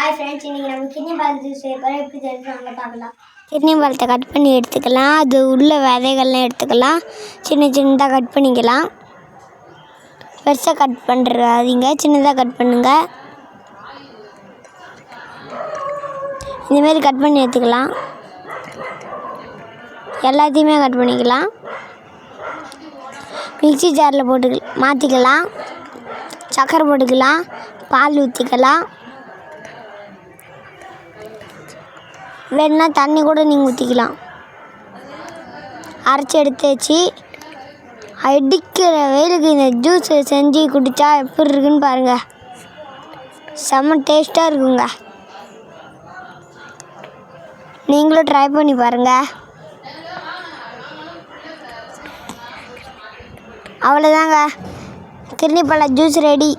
Hi friends இன்னைக்கு நம்ம kidney பால் ஜூஸ் எப்படி தெரிஞ்சு பார்க்கலாம். கிட்னி பழத்தை கட் பண்ணி எடுத்துக்கலாம். அது உள்ள விதைகள்லாம் எடுத்துக்கலாம். சின்ன சின்னதாக கட் பண்ணிக்கலாம். பெருசாக கட் பண்ணுறாதீங்க சின்னதாக கட் பண்ணுங்கள் இந்தமாரி கட் பண்ணி எடுத்துக்கலாம். எல்லாத்தையுமே கட் பண்ணிக்கலாம். மிக்சி ஜாரில் போட்டு மாற்றிக்கலாம் சக்கரை போட்டுக்கலாம். பால் ஊற்றிக்கலாம் வேணுன்னா தண்ணி கூட நீங்கள் ஊற்றிக்கலாம் அரைச்சி எடுத்து வச்சு அடிக்கிற வெயிலுக்கு இந்த ஜூஸ் செஞ்சு குடித்தா எப்படி இருக்குன்னு பாருங்கள் செம்ம டேஸ்ட்டாக இருக்குங்க. நீங்களும் ட்ரை பண்ணி பாருங்கள் அவ்வளோதாங்க கிருணிப்பழ ஜூஸ் ரெடி